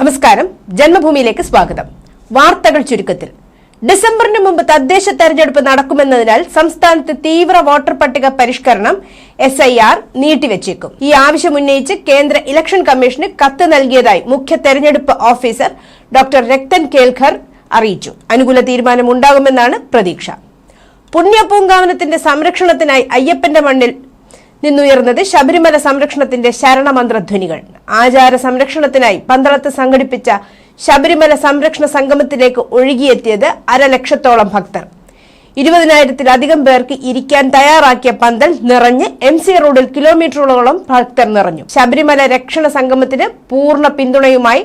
നമസ്കാരം. ജന്മഭൂമിയിലേക്ക് സ്വാഗതം. വാർത്തകൾ ചുരുക്കത്തിൽ. ഡിസംബറിന് മുമ്പ് തദ്ദേശ തെരഞ്ഞെടുപ്പ് നടക്കുമെന്നതിനാൽ സംസ്ഥാനത്ത് തീവ്ര വോട്ടർ പട്ടിക പരിഷ്കരണം എസ് ഐ ആർ നീട്ടിവെച്ചേക്കും. ഈ ആവശ്യം ഉന്നയിച്ച് കേന്ദ്ര ഇലക്ഷൻ കമ്മീഷന് കത്ത് നൽകിയതായി മുഖ്യ തെരഞ്ഞെടുപ്പ് ഓഫീസർ ഡോക്ടർ രക്തൻ കേൽഖർ അറിയിച്ചു. അനുകൂല തീരുമാനം ഉണ്ടാകുമെന്നാണ് പ്രതീക്ഷ. പുണ്യപൂങ്കാവനത്തിന്റെ സംരക്ഷണത്തിനായി അയ്യപ്പന്റെ മണ്ണിൽ നിന്നുയർന്നത് ശബരിമല സംരക്ഷണത്തിന്റെ ശരണമന്ത്രധ്വനികൾ. ആചാര സംരക്ഷണത്തിനായി പന്തളത്ത് സംഘടിപ്പിച്ച ശബരിമല സംരക്ഷണ സംഗമത്തിലേക്ക് ഒഴുകിയെത്തിയത് അരലക്ഷത്തോളം ഭക്തർ. ഇരുപതിനായിരത്തിലധികം പേർക്ക് ഇരിക്കാൻ തയ്യാറാക്കിയ പന്തൽ നിറഞ്ഞ് എം സി റോഡിൽ കിലോമീറ്ററുകളോളം ഭക്തർ നിറഞ്ഞു. ശബരിമല രക്ഷണ സംഗമത്തിന് പൂർണ പിന്തുണയുമായി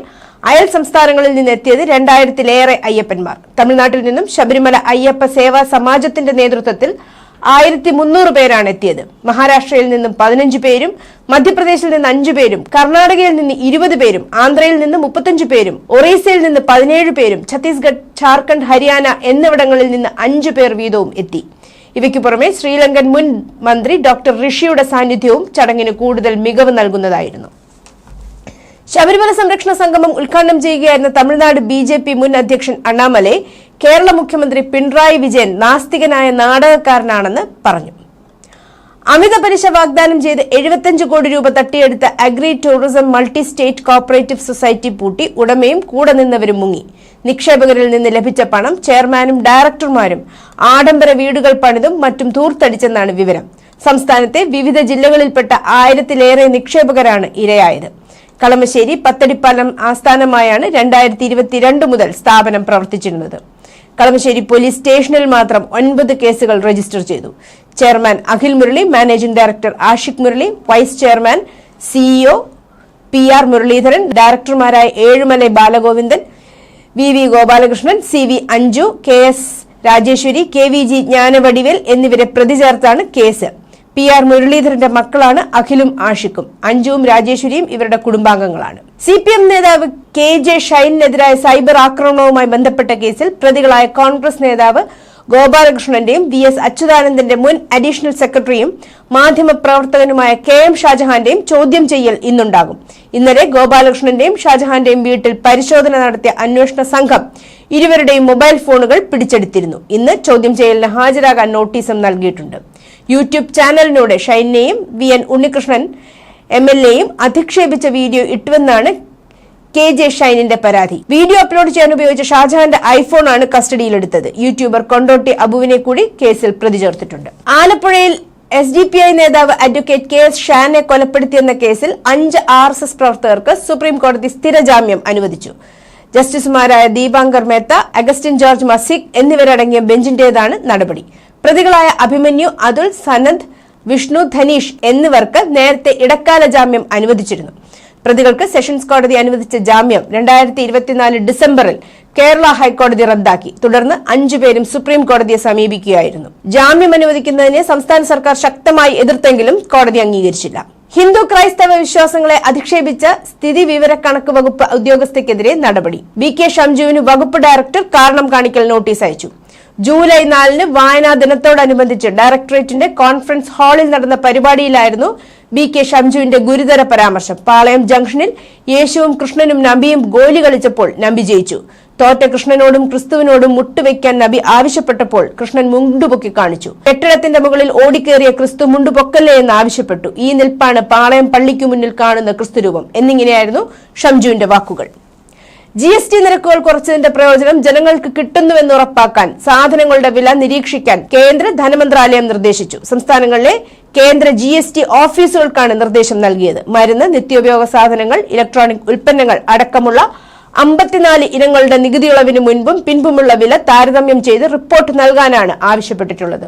അയൽ സംസ്ഥാനങ്ങളിൽ നിന്ന് നിന്നെത്തിയത് രണ്ടായിരത്തിലേറെ അയ്യപ്പന്മാർ. തമിഴ്നാട്ടിൽ നിന്നും ശബരിമല അയ്യപ്പ സേവാ സമാജത്തിന്റെ നേതൃത്വത്തിൽ ആയിരത്തി മുന്നൂറ് പേരാണ് എത്തിയത്. മഹാരാഷ്ട്രയിൽ നിന്നും പതിനഞ്ച് പേരും മധ്യപ്രദേശിൽ നിന്ന് അഞ്ചു പേരും കർണാടകയിൽ നിന്ന് ഇരുപത് പേരും ആന്ധ്രയിൽ നിന്ന് മുപ്പത്തഞ്ച് പേരും ഒറീസയിൽ നിന്ന് പതിനേഴ് പേരും ഛത്തീസ്ഗഡ് ഝാർഖണ്ഡ് ഹരിയാന എന്നിവിടങ്ങളിൽ നിന്ന് അഞ്ചു പേർ വീതവും എത്തി. ഇവയ്ക്ക് പുറമെ ശ്രീലങ്കൻ മുൻ മന്ത്രി ഡോക്ടർ ഋഷിയുടെ സാന്നിധ്യവും ചടങ്ങിന് കൂടുതൽ മികവ് നൽകുന്നതായിരുന്നു. ശബരിമല സംരക്ഷണ സംഗമം ഉദ്ഘാടനം ചെയ്യുകയായിരുന്ന തമിഴ്നാട് ബി മുൻ അധ്യക്ഷൻ അണ്ണാമലൈ കേരള മുഖ്യമന്ത്രി പിണറായി വിജയൻ നാസ്തികനായ നാടകക്കാരനാണെന്ന് പറഞ്ഞു. അമിത പലിശ വാഗ്ദാനം ചെയ്ത് എഴുപത്തഞ്ച് കോടി രൂപ തട്ടിയെടുത്ത agri tourism multi state cooperative society പൂട്ടി ഉടമയും കൂടെ നിന്നവരും മുങ്ങി. നിക്ഷേപകരിൽ നിന്ന് ലഭിച്ച പണം ചെയർമാനും ഡയറക്ടർമാരും ആഡംബര വീടുകൾ പണിതും മറ്റും തൂർത്തടിച്ചെന്നാണ് വിവരം. സംസ്ഥാനത്തെ വിവിധ ജില്ലകളിൽപ്പെട്ട ആയിരത്തിലേറെ നിക്ഷേപകരാണ് ഇരയായത്. കളമശ്ശേരി പത്തടിപ്പാലം ആസ്ഥാനമായാണ് രണ്ടായിരത്തി ഇരുപത്തിരണ്ട് മുതൽ സ്ഥാപനം പ്രവർത്തിച്ചിരുന്നത്. കളമശ്ശേരി പോലീസ് സ്റ്റേഷനിൽ മാത്രം ഒൻപത് കേസുകൾ രജിസ്റ്റർ ചെയ്തു. Chairman Akhil Murali managing director Ashiq Murali vice chairman CEO P R Muralidharan ഡയറക്ടർമാരായ Ezhumala Balagovindan V V Gopalakrishnan C V Anju K S Rajeshwari K V G Jnanavadivel എന്നിവരെ പ്രതി ചേർത്താണ് കേസ്. പി ആർ മുരളീധരന്റെ മക്കളാണ് അഖിലും ആഷിക്കും അഞ്ജുവും രാജേശ്വരിയും ഇവരുടെ കുടുംബാംഗങ്ങളാണ്. C P M നേതാവ് K J ഷൈനിനെതിരായ സൈബർ ആക്രമണവുമായി ബന്ധപ്പെട്ട കേസിൽ പ്രതികളായ കോൺഗ്രസ് നേതാവ് ഗോപാലകൃഷ്ണന്റെയും വി എസ് അച്യുതാനന്ദന്റെ മുൻ അഡീഷണൽ സെക്രട്ടറിയും മാധ്യമപ്രവർത്തകനുമായ കെ എം ഷാജഹാന്റെയും ചോദ്യം ചെയ്യൽ ഇന്നുണ്ടാകും. ഇന്നലെ ഗോപാലകൃഷ്ണന്റെയും ഷാജഹാന്റെയും വീട്ടിൽ പരിശോധന നടത്തിയ അന്വേഷണ സംഘം ഇരുവരുടെയും മൊബൈൽ ഫോണുകൾ പിടിച്ചെടുത്തിരുന്നു. ഇന്ന് ചോദ്യം ചെയ്യലിന് ഹാജരാകാൻ നോട്ടീസും നൽകിയിട്ടുണ്ട്. യൂട്യൂബ് ചാനലിനോട് ഷൈനെയും V N Unnikrishnan M L എയും അധിക്ഷേപിച്ച വീഡിയോ ഇട്ടുവെന്നാണ് കെ ജെ ഷൈനിന്റെ പരാതി. വീഡിയോ അപ്ലോഡ് ചെയ്യാൻ ഉപയോഗിച്ച ഷാജഹാന്റെ ഐഫോണാണ് കസ്റ്റഡിയിലെടുത്തത്. യൂട്യൂബർ കൊണ്ടോട്ടി അബുവിനെ കൂടി കേസിൽ പ്രതി ചേർത്തിട്ടുണ്ട്. ആലപ്പുഴയിൽ എസ് ഡി പി ഐ നേതാവ് അഡ്വക്കേറ്റ് കെ എസ് ഷാനെ കൊലപ്പെടുത്തിയെന്ന കേസിൽ അഞ്ച് ആർ എസ് എസ് പ്രവർത്തകർക്ക് സുപ്രീം കോടതി സ്ഥിര ജാമ്യം അനുവദിച്ചു. ജസ്റ്റിസുമാരായ ദീപാങ്കർ മേത്ത അഗസ്റ്റിൻ ജോർജ് മസിക് എന്നിവരടങ്ങിയ ബെഞ്ചിന്റേതാണ് നടപടി. പ്രതികളായ അഭിമന്യു അതുൽ സനന്ദ് വിഷ്ണു ധനീഷ് എന്നിവർക്ക് നേരത്തെ ഇടക്കാല ജാമ്യം അനുവദിച്ചിരുന്നു. പ്രതികൾക്ക് സെഷൻസ് കോടതി അനുവദിച്ച ജാമ്യം രണ്ടായിരത്തി ഇരുപത്തിനാല് ഡിസംബറിൽ കേരള ഹൈക്കോടതി റദ്ദാക്കി. തുടർന്ന് അഞ്ചുപേരും സുപ്രീം കോടതിയെ സമീപിക്കുകയായിരുന്നു. ജാമ്യം അനുവദിക്കുന്നതിനെ സംസ്ഥാന സർക്കാർ ശക്തമായി എതിർത്തെങ്കിലും കോടതി അംഗീകരിച്ചില്ല. ഹിന്ദു ക്രൈസ്തവ വിശ്വാസങ്ങളെ അധിക്ഷേപിച്ച സ്ഥിതി വിവര കണക്ക് വകുപ്പ് ഉദ്യോഗസ്ഥയ്ക്കെതിരെ നടപടി. ബി കെ ഷംജുവിന് വകുപ്പ് ഡയറക്ടർ കാരണം കാണിക്കൽ നോട്ടീസ് അയച്ചു. ജൂലൈ നാലിന് വായനാ ദിനത്തോടനുബന്ധിച്ച് ഡയറക്ടറേറ്റിന്റെ കോൺഫറൻസ് ഹാളിൽ നടന്ന പരിപാടിയിലായിരുന്നു ബി കെ ഷംജുവിന്റെ ഗുരുതര പരാമർശം. പാളയം ജംഗ്ഷനിൽ യേശുവും കൃഷ്ണനും നബിയും ഗോലി കളിച്ചപ്പോൾ നബി ജയിച്ചു. തോറ്റ കൃഷ്ണനോടും ക്രിസ്തുവിനോടും മുട്ടുവെക്കാൻ നബി ആവശ്യപ്പെട്ടപ്പോൾ കൃഷ്ണൻ മുണ്ടുപൊക്കി കാണിച്ചു. കെട്ടിടത്തിന്റെ മുകളിൽ ഓടിക്കേറിയ ക്രിസ്തു മുണ്ടുപൊക്കല്ലേ എന്ന് ആവശ്യപ്പെട്ടു. ഈ നിൽപ്പാണ് പാളയം പള്ളിക്കു മുന്നിൽ കാണുന്ന ക്രിസ്തുരൂപം. എന്നിങ്ങനെയായിരുന്നു ഷംജുവിന്റെ വാക്കുകൾ. ജി എസ് ടി നിരക്കുകൾ കുറച്ചതിന്റെ പ്രയോജനം ജനങ്ങൾക്ക് കിട്ടുന്നുവെന്ന് ഉറപ്പാക്കാൻ സാധനങ്ങളുടെ വില നിരീക്ഷിക്കാൻ കേന്ദ്ര ധനമന്ത്രാലയം നിർദ്ദേശിച്ചു. സംസ്ഥാനങ്ങളിലെ കേന്ദ്ര ജി എസ് ടി ഓഫീസുകൾക്കാണ് നിർദ്ദേശം നൽകിയത്. മരുന്ന് നിത്യോപയോഗ സാധനങ്ങൾ ഇലക്ട്രോണിക് ഉൽപ്പന്നങ്ങൾ അടക്കമുള്ള അമ്പത്തിനാല് ഇനങ്ങളുടെ നികുതി ഇളവിന് മുൻപും പിൻപുമുള്ള വില താരതമ്യം ചെയ്ത് റിപ്പോർട്ട് നൽകാനാണ് ആവശ്യപ്പെട്ടിട്ടുള്ളത്.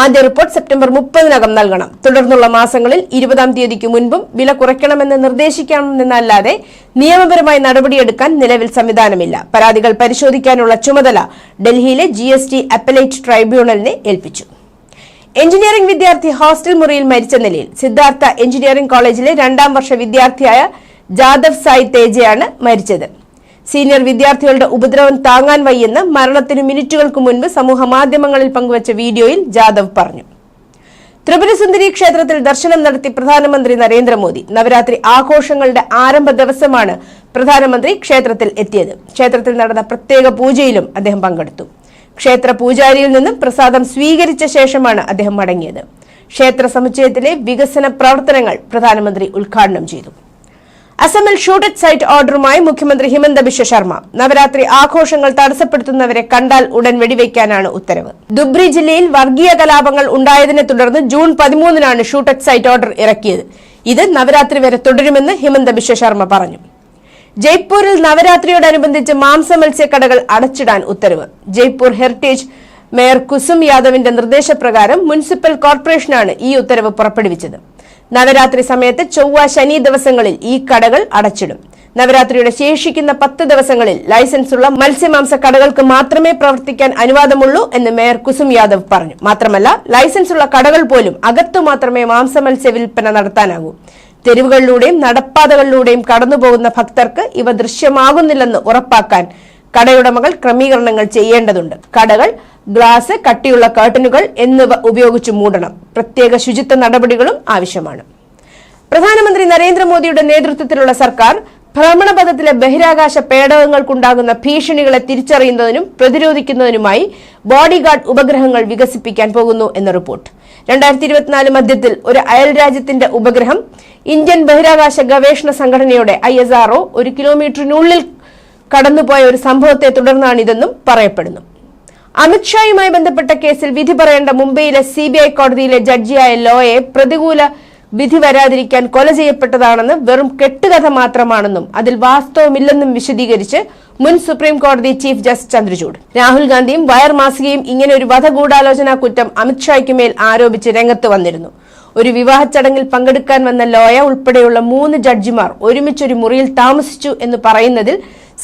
ആദ്യ റിപ്പോർട്ട് സെപ്റ്റംബർ മുപ്പതിനകം നൽകണം. തുടർന്നുള്ള മാസങ്ങളിൽ ഇരുപതാം തീയതിക്ക് മുൻപും വില കുറയ്ക്കണമെന്ന് നിർദ്ദേശിക്കണമെന്നല്ലാതെ നിയമപരമായി നടപടിയെടുക്കാൻ നിലവിൽ സംവിധാനമില്ല. പരാതികൾ പരിശോധിക്കാനുള്ള ചുമതല ഡൽഹിയിലെ ജി എസ് ടി അപ്പലേറ്റ് ട്രൈബ്യൂണലിനെ ഏൽപ്പിച്ചു. എഞ്ചിനീയറിംഗ് വിദ്യാർത്ഥി ഹോസ്റ്റൽ മുറിയിൽ മരിച്ച നിലയിൽ സിദ്ധാർത്ഥ എഞ്ചിനീയറിംഗ് കോളേജിലെ രണ്ടാം വർഷ വിദ്യാർത്ഥിയായ ജാദവ് സായി തേജയാണ് മരിച്ചത്. സീനിയർ വിദ്യാർത്ഥികളുടെ ഉപദ്രവം താങ്ങാൻ വയ്യെന്ന് മരണത്തിന് മിനിറ്റുകൾക്ക് മുൻപ് സമൂഹ മാധ്യമങ്ങളിൽ പങ്കുവച്ച വീഡിയോയിൽ ജാദവ് പറഞ്ഞു. ത്രിപുരസുന്ദരി ക്ഷേത്രത്തിൽ ദർശനം നടത്തി പ്രധാനമന്ത്രി നരേന്ദ്രമോദി. നവരാത്രി ആഘോഷങ്ങളുടെ ആരംഭ ദിവസമാണ് പ്രധാനമന്ത്രി ക്ഷേത്രത്തിൽ എത്തിയത്. ക്ഷേത്രത്തിൽ നടന്ന പ്രത്യേക പൂജയിലും അദ്ദേഹം പങ്കെടുത്തു. ക്ഷേത്ര പൂജാരിയിൽ നിന്നും പ്രസാദം സ്വീകരിച്ച ശേഷമാണ് അദ്ദേഹം മടങ്ങിയത്. ക്ഷേത്ര സമുച്ചയത്തിലെ വികസന പ്രവർത്തനങ്ങൾ പ്രധാനമന്ത്രി ഉദ്ഘാടനം ചെയ്തു. അസമിൽ ഷൂട്ടഡ് സൈറ്റ് ഓർഡറുമായി മുഖ്യമന്ത്രി ഹിമന്ത ബിശ്വ ശർമ്മ. നവരാത്രി ആഘോഷങ്ങൾ തടസ്സപ്പെടുത്തുന്നവരെ കണ്ടാൽ ഉടൻ വെടിവെക്കാനാണ് ഉത്തരവ്. ദുബ്രി ജില്ലയിൽ വർഗീയ കലാപങ്ങൾ ഉണ്ടായതിനെ തുടർന്ന് ജൂൺ പതിമൂന്നിനാണ് ഷൂട്ടഡ് സൈറ്റ് ഓർഡർ ഇറക്കിയത്. ഇത് നവരാത്രി വരെ തുടരുമെന്ന് ഹിമന്ത ബിശ്വ ശർമ്മ പറഞ്ഞു. ജയ്പൂരിൽ നവരാത്രിയോടനുബന്ധിച്ച് മാംസ മത്സ്യക്കടകൾ അടച്ചിടാൻ ഉത്തരവ്. ജയ്പൂർ ഹെറിറ്റേജ് മേയർ കുസും യാദവിന്റെ നിർദ്ദേശപ്രകാരം മുനിസിപ്പൽ കോർപ്പറേഷനാണ് ഈ ഉത്തരവ് പുറപ്പെടുവിച്ചത്. നവരാത്രി സമയത്ത് ചൊവ്വ ശനി ദിവസങ്ങളിൽ ഈ കടകൾ അടച്ചിടും. നവരാത്രിയുടെ ശേഷിക്കുന്ന പത്ത് ദിവസങ്ങളിൽ ലൈസൻസുള്ള മത്സ്യമാംസ കടകൾക്ക് മാത്രമേ പ്രവർത്തിക്കാൻ അനുവാദമുള്ളൂ എന്ന് മേയർ കുസും യാദവ് പറഞ്ഞു. മാത്രമല്ല ലൈസൻസുള്ള കടകൾ പോലും അകത്തു മാത്രമേ മാംസ മത്സ്യ വിൽപ്പന നടത്താനാകൂ. തെരുവുകളിലൂടെയും നടപ്പാതകളിലൂടെയും കടന്നുപോകുന്ന ഭക്തർക്ക് ഇവ ദൃശ്യമാകുന്നില്ലെന്ന് ഉറപ്പാക്കാൻ കടയുടമകൾ ക്രമീകരണങ്ങൾ ചെയ്യേണ്ടതുണ്ട്. കടകൾ ഗ്ലാസ് കട്ടിയുള്ള കർട്ടനുകൾ എന്നിവ ഉപയോഗിച്ച് മൂടണം. പ്രത്യേക ശുചിത്വ നടപടികളും ആവശ്യമാണ്. പ്രധാനമന്ത്രി നരേന്ദ്രമോദിയുടെ നേതൃത്വത്തിലുള്ള സർക്കാർ ഭ്രമണപഥത്തിലെ ബഹിരാകാശ പേടകങ്ങൾക്കുണ്ടാകുന്ന ഭീഷണികളെ തിരിച്ചറിയുന്നതിനും പ്രതിരോധിക്കുന്നതിനുമായി ബോഡിഗാർഡ് ഉപഗ്രഹങ്ങൾ വികസിപ്പിക്കാൻ പോകുന്നു എന്ന റിപ്പോർട്ട്. രണ്ടായിരത്തി ഇരുപത്തിനാല് മധ്യത്തിൽ ഒരു അയൽ രാജ്യത്തിന്റെ ഉപഗ്രഹം ഇന്ത്യൻ ബഹിരാകാശ ഗവേഷണ സംഘടനയുടെ ഐ ഒരു കിലോമീറ്ററിനുള്ളിൽ കടന്നുപോയ ഒരു സംഭവത്തെ തുടർന്നാണിതെന്നും പറയപ്പെടുന്നു. അമിത്ഷായുമായി ബന്ധപ്പെട്ട കേസിൽ വിധി പറയേണ്ട മുംബൈയിലെ സി ബി ഐ കോടതിയിലെ ജഡ്ജിയായ ലോയെ പ്രതികൂല വിധി വരാതിരിക്കാൻ കൊല ചെയ്യപ്പെട്ടതാണെന്ന് വെറും കെട്ടുകഥ മാത്രമാണെന്നും അതിൽ വാസ്തവമില്ലെന്നും വിശദീകരിച്ച് മുൻ സുപ്രീം കോടതി ചീഫ് ജസ്റ്റിസ് ചന്ദ്രചൂഡ്. രാഹുൽ ഗാന്ധിയും വയർ മാസികയും ഇങ്ങനെ ഒരു വധഗൂഢാലോചനാ കുറ്റം അമിത്ഷായ്ക്കുമേൽ ആരോപിച്ച് രംഗത്ത് വന്നിരുന്നു. ഒരു വിവാഹ ചടങ്ങിൽ പങ്കെടുക്കാൻ വന്ന ലോയ ഉൾപ്പെടെയുള്ള മൂന്ന് ജഡ്ജിമാർ ഒരുമിച്ചൊരു മുറിയിൽ താമസിച്ചു എന്ന് പറയുന്നതിൽ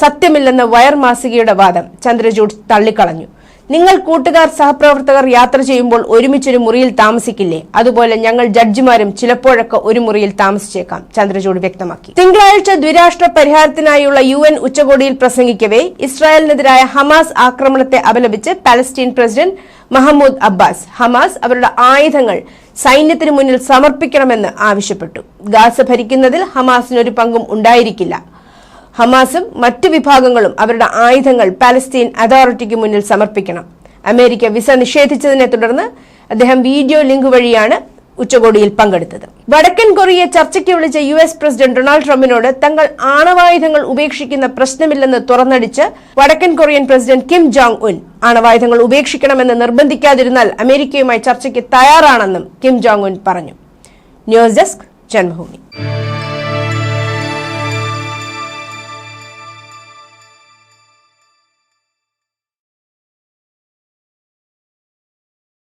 സത്യമില്ലെന്ന വയർ മാസികയുടെ വാദം ചന്ദ്രചൂഡ് തള്ളിക്കളഞ്ഞു. നിങ്ങൾ കൂട്ടുകാർ സഹപ്രവർത്തകർ യാത്ര ചെയ്യുമ്പോൾ ഒരുമിച്ചൊരു മുറിയിൽ താമസിക്കില്ലേ? അതുപോലെ ഞങ്ങൾ ജഡ്ജിമാരും ചിലപ്പോഴൊക്കെ ഒരു മുറിയിൽ താമസിച്ചേക്കാം ചന്ദ്രചൂഡ് വ്യക്തമാക്കി. തിങ്കളാഴ്ച ദ്വിരാഷ്ട്ര പരിഹാരത്തിനായുള്ള യു എൻ ഉച്ചകോടിയിൽ പ്രസംഗിക്കവേ ഇസ്രായേലിനെതിരായ ഹമാസ് ആക്രമണത്തെ അപലപിച്ച് Palestine president Mahmoud Abbas. Hamas അവരുടെ ആയുധങ്ങൾ സൈന്യത്തിനു മുന്നിൽ സമർപ്പിക്കണമെന്ന് ആവശ്യപ്പെട്ടു. ഗാസ ഭരിക്കുന്നതിൽ ഹമാസിനൊരു പങ്കും ഉണ്ടായിരിക്കില്ല. ഹമാസും മറ്റ് വിഭാഗങ്ങളും അവരുടെ ആയുധങ്ങൾ പാലസ്തീൻ അതോറിറ്റിക്ക് മുന്നിൽ സമർപ്പിക്കണം. അമേരിക്ക വിസ നിഷേധിച്ചതിനെ തുടർന്ന് അദ്ദേഹം വീഡിയോ ലിങ്ക് വഴിയാണ് ഉച്ചകോടിയിൽ പങ്കെടുത്തത്. വടക്കൻ കൊറിയ ചർച്ചയ്ക്ക് വിളിച്ച യു എസ് പ്രസിഡന്റ് ഡൊണാൾഡ് ട്രംപിനോട് തങ്ങൾ ആണവായുധങ്ങൾ ഉപേക്ഷിക്കുന്ന പ്രശ്നമില്ലെന്ന് തുറന്നടിച്ച് വടക്കൻ Korean president Kim Jong Un ആണവായുധങ്ങൾ ഉപേക്ഷിക്കണമെന്ന് നിർബന്ധിക്കാതിരുന്നാൽ അമേരിക്കയുമായി ചർച്ചയ്ക്ക് തയ്യാറാണെന്നും കിം ജോങ് ഉൻ പറഞ്ഞു. News desk Janmabhumi.